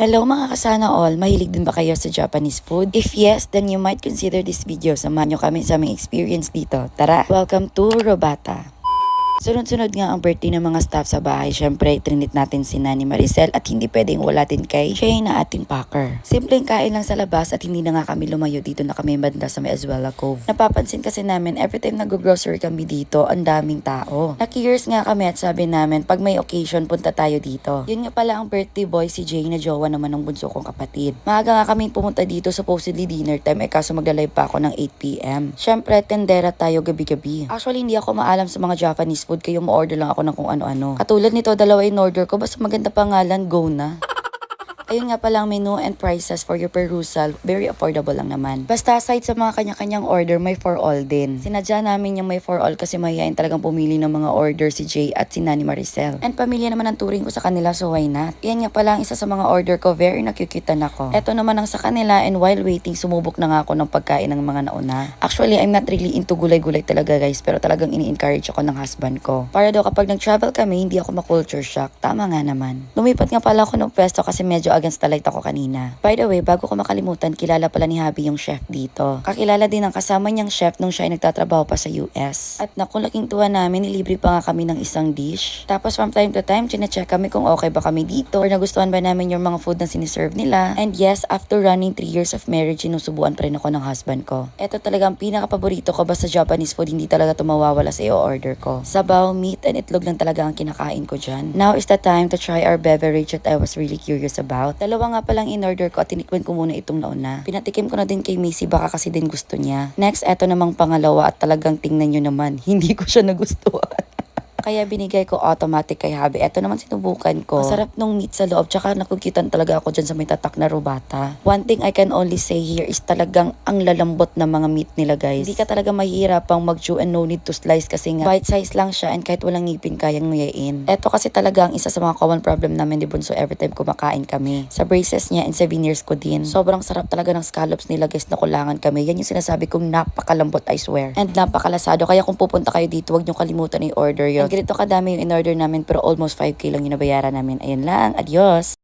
Hello mga kasana all, mahilig din ba kayo sa Japanese food? If yes, then you might consider this video. Samahan nyo kami sa aming experience dito. Tara, welcome to Robata. Sunod-sunod nga ang birthday ng mga staff sa bahay. Siyempre, trinit natin si Nani Maricel at hindi pwedeng wala din kay Shay na ating packer. Simpleng kain lang sa labas at hindi na nga kami lumayo dito na kami banda sa may Azuela Cove. Napapansin kasi namin every time nag-grocery kami dito, ang daming tao. Naki-years nga kami at sabi namin pag may occasion punta tayo dito. Yun nga pala ang birthday boy si Jay na jowa naman ng bunso kong kapatid. Maaga nga kami pumunta dito supposedly dinner time eh kaso magla-live pa ako ng 8pm. Siyempre, tendera tayo gabi-gabi. Actually, hindi ako maalam sa mga Japanese food kayo mo-order lang ako ng kung ano-ano. Katulad nito, dalawa in order ko basta maganda pangalan, go na. Ayun nga palang menu and prices for your perusal. Very affordable lang naman. Basta aside sa mga kanya-kanyang order, may for all din. Sinadya namin yung may for all kasi mahihain talagang pumili ng mga order si Jay at si Nani Maricel. And pamilya naman ang turing ko sa kanila so why not? Yan nga pala ang isa sa mga order ko. Very nakukitan ako. Eto naman ang sa kanila and while waiting, sumubok na nga ako ng pagkain ng mga nauna. Actually, I'm not really into gulay-gulay talaga guys pero talagang ini-encourage ako ng husband ko. Para daw kapag nag-travel kami, hindi ako ma-culture shock. Tama nga naman. Lumipat nga pala ako ng pwesto kasi medyo against the light ako kanina. By the way, bago ko makalimutan, kilala pala ni Habi yung chef dito. Kakilala din ang kasama niyang chef nung siya ay nagtatrabaho pa sa US. At naku, laking tuwa namin, nilibre pa nga kami ng isang dish. Tapos from time to time, chinecheck kami kung okay ba kami dito or nagustuhan ba namin yung mga food na siniserve nila. And yes, after running 3 years of marriage, sinusubuan pa rin ako ng husband ko. Ito talaga ang pinaka-paborito ko basta Japanese food, hindi talaga tumawawala sa i-order ko. Sabaw, meat, and itlog lang talaga ang kinakain ko dyan. Now is the time to try our beverage that I was really curious about. Dalawa nga palang in-order ko at tinikman ko muna itong nauna. Pinatikim ko na din kay Missy, baka kasi din gusto niya. Next, eto namang pangalawa at talagang tingnan nyo naman, hindi ko siya nagustuhan. Kaya binigay ko automatic kay Habi. Ito naman sinubukan ko. Masarap nung meat sa loob. Tsaka nakukitan talaga ako dyan sa may tatak na rubata. One thing I can only say here is talagang ang lalambot na mga meat nila guys. Hindi ka talaga mahihirapang mag-chew and no need to slice kasi nga bite size lang siya and kahit walang ngipin kayang nguyain. Ito kasi talaga ang isa sa mga common problem namin ni Bunso every time kumakain kami. Sa braces niya and sa veneers ko din. Sobrang sarap talaga ng scallops nila guys na kulangan kami. Yan yung sinasabi kong napakalambot I swear. And napakalasado. Kaya kung pupunta kayo dito, huwag niyo kalimutan i-order yun. And ganito kadami yung in-order namin pero almost 5k lang yung nabayaran namin. Ayun lang. Adios!